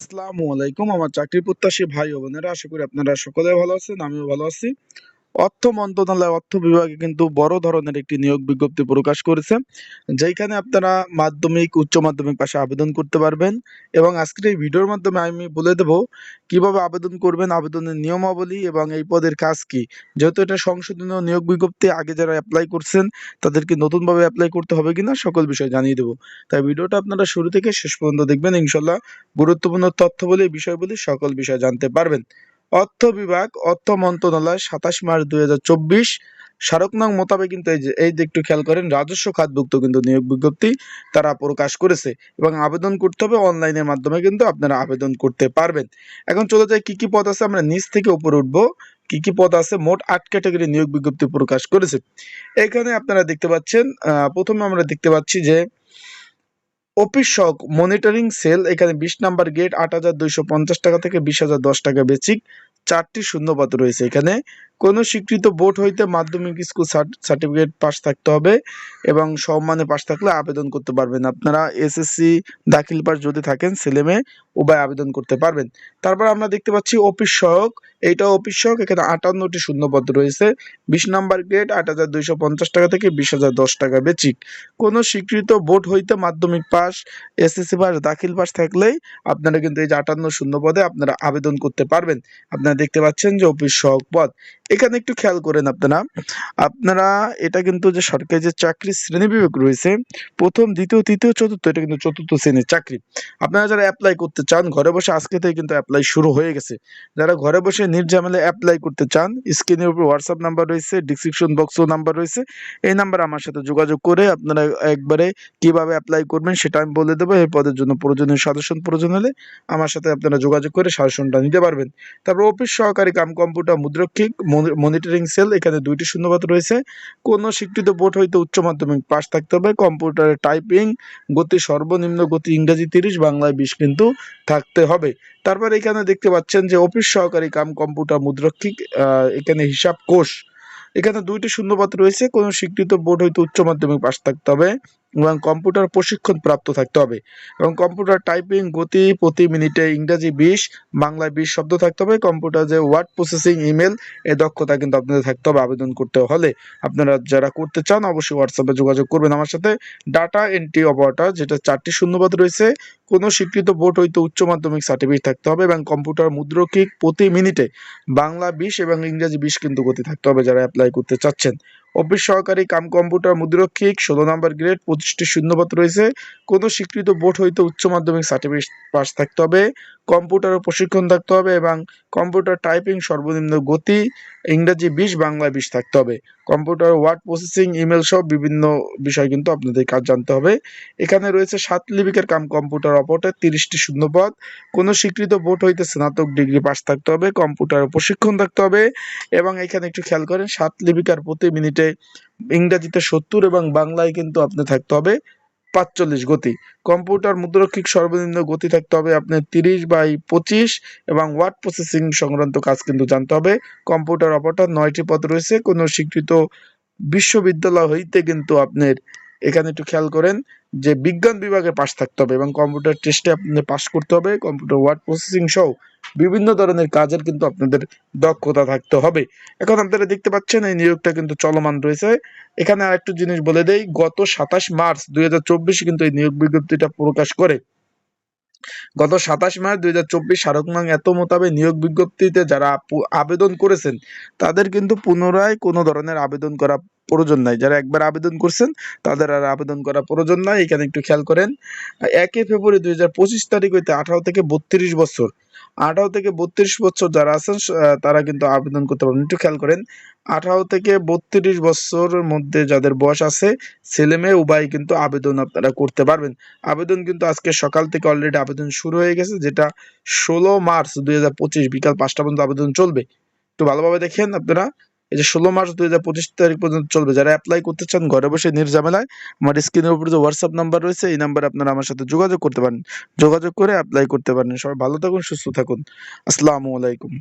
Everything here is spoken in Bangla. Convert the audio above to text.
আসসালামু আলাইকুম। আমার চাকরি প্রত্যাশী ভাই ও বোনেরা, আশা করি আপনারা সকলে ভালো আছেন, আমিও ভালো আছি। অর্থ মন্ত্রণালয়, অর্থ বিভাগে কিন্তু বড় ধরনের একটি নিয়োগ বিজ্ঞপ্তি প্রকাশ করেছে যেখানে আপনারা মাধ্যমিক, উচ্চ মাধ্যমিক পাশে আবেদন করতে পারবেন এবং আজকের এই ভিডিওর মাধ্যমে আমি বলে দেব কীভাবে আবেদন করবেন, আবেদনের নিয়মাবলী এবং এই পদের কাজ কি। যেহেতু এটা সংশোধনীয় নিয়োগ বিজ্ঞপ্তি, আগে যারা অ্যাপ্লাই করছেন তাদেরকে নতুনভাবে অ্যাপ্লাই করতে হবে কিনা সকল বিষয় জানিয়ে দেবো। তাই ভিডিওটা আপনারা শুরু থেকে শেষ পর্যন্ত দেখবেন। ইনশাল্লাহ গুরুত্বপূর্ণ তথ্য বলে তথ্যবলী, বিষয়বলী সকল বিষয় জানতে পারবেন। অর্থ বিভাগ, অর্থ মন্ত্রণালয়, সাতাশ মার্চ দুই হাজার চব্বিশ। স্মারক নং মোতাবেক কিন্তু এই যে, এই একটু খেয়াল করেন, রাজস্ব খাতভুক্ত কিন্তু নিয়োগ বিজ্ঞপ্তি তারা প্রকাশ করেছে এবং আবেদন করতে হবে, অনলাইনের মাধ্যমে কিন্তু আপনারা আবেদন করতে পারবেন। এখন চলে যায় কি কি পদ আছে, আমরা নিচ থেকে উপরে উঠবো। কি কি পদ আছে, মোট আট ক্যাটাগরি নিয়োগ বিজ্ঞপ্তি প্রকাশ করেছে। এখানে আপনারা দেখতে পাচ্ছেন প্রথমে আমরা দেখতে পাচ্ছি যে অফিস শক মনিটরিং সেল এখানে বিশ নাম্বার গেট আট হাজার দুইশো পঞ্চাশ টাকা থেকে বিশ হাজার দশ টাকা বেসিক চারটি শূন্যপাত রয়েছে এখানে। কোনো স্বীকৃত বোর্ড হইতে মাধ্যমিক স্কুল সার্টিফিকেট পাস থাকতে হবে এবং সম্মানে পাস থাকলে আবেদন করতে পারবেন। আপনারা এসএসসি দাখিল পাস যদি থাকেন, ছেলে মেয়ে, উভয় আবেদন করতে পারবেন। তারপর আমরা দেখতে পাচ্ছি অফিস সহক এইটা অফিস সহক এখানে আটান্নটি শূন্যপদ রয়েছে। বিশ নাম্বার গ্রেড, আট হাজার দুইশো পঞ্চাশ টাকা থেকে বিশ হাজার দশ টাকা বেচিক। কোনো স্বীকৃত বোর্ড হইতে মাধ্যমিক pass SSC pass Dakhil pass থাকলেই আপনারা কিন্তু এই যে আটান্ন শূন্য পদে আপনারা আবেদন করতে পারবেন। আপনারা দেখতে পাচ্ছেন যে অফিস সহক পদ। এখানে একটু খেয়াল করেন আপনারা। আপনারা এটা কিন্তু যে সরকারি যে চাকরি শ্রেণি বিভাগ রয়েছে, প্রথম, দ্বিতীয়, তৃতীয়, চতুর্থ, এটা কিন্তু চতুর্থ শ্রেণির চাকরি। আপনারা যারা অ্যাপ্লাই করতে চান, ঘরে বসে আজকে থেকে কিন্তু অ্যাপ্লাই শুরু হয়ে গেছে। যারা ঘরে বসে নির্ঝামেলা অ্যাপ্লাই করতে চান স্ক্রিনের উপর হোয়াটসঅ্যাপ নাম্বার রয়েছে ডিসক্রিপশন বক্সও নাম্বার রয়েছে। এই নাম্বার আমার সাথে যোগাযোগ করে আপনারা একবারে কীভাবে অ্যাপ্লাই করবেন সেটা আমি বলে দেবো। এই পদের জন্য প্রয়োজনীয় সাজেশন প্রয়োজন হলে আমার সাথে আপনারা যোগাযোগ করে সাজেশনটা নিতে পারবেন। তারপর অফিস সহকারী কাম কম্পিউটার মুদ্রক্ষিক মনিটরিং সেল এখানে দুইটি শূন্যপদ রয়েছে। কোনো স্বীকৃত বোর্ড হইতে উচ্চ মাধ্যমিক পাস থাকতে হবে। কম্পিউটারে টাইপিং গতি সর্বনিম্ন গতি ইংরেজি তিরিশ, বাংলায় বিশ কিন্তু থাকতে হবে। তারপর এখানে দেখতে পাচ্ছেন যে অফিস সহকারী কাম কম্পিউটার মুদ্রক্ষিক এখানে হিসাব কোষ। এখানে দুইটি শূন্যপদ রয়েছে। কোনো স্বীকৃত বোর্ড হইতে উচ্চ মাধ্যমিক পাস থাকতে হবে। এবং কম্পিউটার প্রশিক্ষণ প্রাপ্ত থাকতে হবে। এবং কম্পিউটার টাইপিং, গতি, প্রতি মিনিটে ইংরেজি বিশ, বাংলায় বিশ শব্দ থাকতে হবে। কম্পিউটার যে ওয়ার্ড প্রসেসিং, ইমেল এই দক্ষতা কিন্তু আপনাদের থাকতে হবে আবেদন করতে হলে। আপনারা যারা করতে চান অবশ্যই হোয়াটসঅ্যাপে যোগাযোগ করবেন আমার সাথে। ডাটা এন্ট্রি অপারেটর যেটা চারটি শূন্যপদ রয়েছে, কোনো স্বীকৃত বোর্ড হইতে উচ্চ মাধ্যমিক সার্টিফিকেট থাকতে হবে এবং কম্পিউটার মুদ্রকিক প্রতি মিনিটে বাংলা বিশ এবং ইংরেজি বিশ কিন্তু গতি থাকতে হবে যারা অ্যাপ্লাই করতে চাচ্ছেন। অফিস সহকারী কাম কম্পিউটার মুদ্রক্ষিক, ষোলো নম্বর গ্রেড, পঁচিশটি শূন্যপদ রয়েছে। কোনো স্বীকৃত বোর্ড হইতে উচ্চ মাধ্যমিক সার্টিফিকেট পাশ থাকতে হবে। কম্পিউটারের প্রশিক্ষণ থাকতে হবে এবং কম্পিউটার টাইপিং সর্বনিম্ন গতি, ইংরেজি বিশ বাংলা বিশ থাকতে হবে। কম্পিউটার, ওয়ার্ড প্রসেসিং, ইমেল সব বিভিন্ন বিষয় কিন্তু আপনাদের কাজ জানতে হবে। এখানে রয়েছে সাত লিপিকের কাম কম্পিউটার অপরেটর, তিরিশটি শূন্যপদ কোনো স্বীকৃত বোর্ড হইতে স্নাতক ডিগ্রি পাস থাকতে হবে, কম্পিউটার প্রশিক্ষণ থাকতে হবে। এবং এখানে একটু খেয়াল করেন, সাত লিপিকার প্রতি মিনিটে ইংরেজিতে সত্তর এবং বাংলায় কিন্তু আপনি থাকতে হবে। পাঁচচল্লিশ গতি। কম্পিউটার মুদ্রক্ষিক সর্বনিম্ন গতি থাকতে হবে আপনার তিরিশ বাই পঁচিশ এবং ওয়ার্ড প্রসেসিং সংক্রান্ত কাজ কিন্তু জানতে হবে। কম্পিউটার অপারেটর নয়টি পদ রয়েছে। কোনো স্বীকৃত বিশ্ববিদ্যালয় হইতে কিন্তু আপনার এখানে একটু খেয়াল করেন যে বিজ্ঞান বিভাগে পাশ থাকতে হবে এবং কম্পিউটার টেস্টে আপনাদের পাশ করতে হবে। কম্পিউটার ওয়ার্ড প্রসেসিং সহ বিভিন্ন ধরনের কাজের কিন্তু আপনাদের দক্ষতা থাকতে হবে। এখন আপনারা দেখতে পাচ্ছেন এই নিয়োগটা কিন্তু চলমান রয়েছে। এখানে আরেকটু জিনিস বলে দেই, গত সাতাশ মার্চ দুই কিন্তু এই নিয়োগ বিজ্ঞপ্তিটা প্রকাশ করে। গত সাতাশ মার্চ দুই হাজার চব্বিশ স্মারক নং এত মোতাবেক নিয়োগ বিজ্ঞপ্তিতে যারা আবেদন করেছেন, তাদের কিন্তু পুনরায় কোনো ধরনের আবেদন করা প্রয়োজন নাই। যারা একবার আবেদন করছেন, তাদের আর আবেদন করা প্রয়োজন নাই। এখানে একটু খেয়াল করেন একই ফেব্রুয়ারি দুই হাজার পঁচিশ তারিখ হইতে আঠারো থেকে বত্রিশ বছর। আঠারো থেকে বত্রিশ বছর যারা আছেন তারা কিন্তু আবেদন করতে পারবেন। একটু খেয়াল করেন, আঠারো থেকে বত্রিশ বছরের মধ্যে যাদের বয়স আছে, ছেলে মেয়ে, উভয় কিন্তু আবেদন আপনারা করতে পারবেন। আবেদন কিন্তু আজকে সকাল থেকে অলরেডি আবেদন শুরু হয়ে গেছে, যেটা ষোলো মার্চ দুই হাজার পঁচিশ, বিকাল পাঁচটা পর্যন্ত আবেদন চলবে। একটু ভালোভাবে দেখেন আপনারা। এই যে ষোলো মার্চ দুই হাজার পঁচিশ তারিখ পর্যন্ত চলবে। যারা অ্যাপ্লাই করতে চান, ঘরে বসে নির্ঝামেলায় আমার স্ক্রিনের উপরে যে হোয়াটসঅ্যাপ নাম্বার রয়েছে, এই নাম্বারে আপনারা আমার সাথে যোগাযোগ করতে পারেন। যোগাযোগ করে অ্যাপ্লাই করতে পারেন। সবাই ভালো থাকুন, সুস্থ থাকুন। আসসালামু আলাইকুম।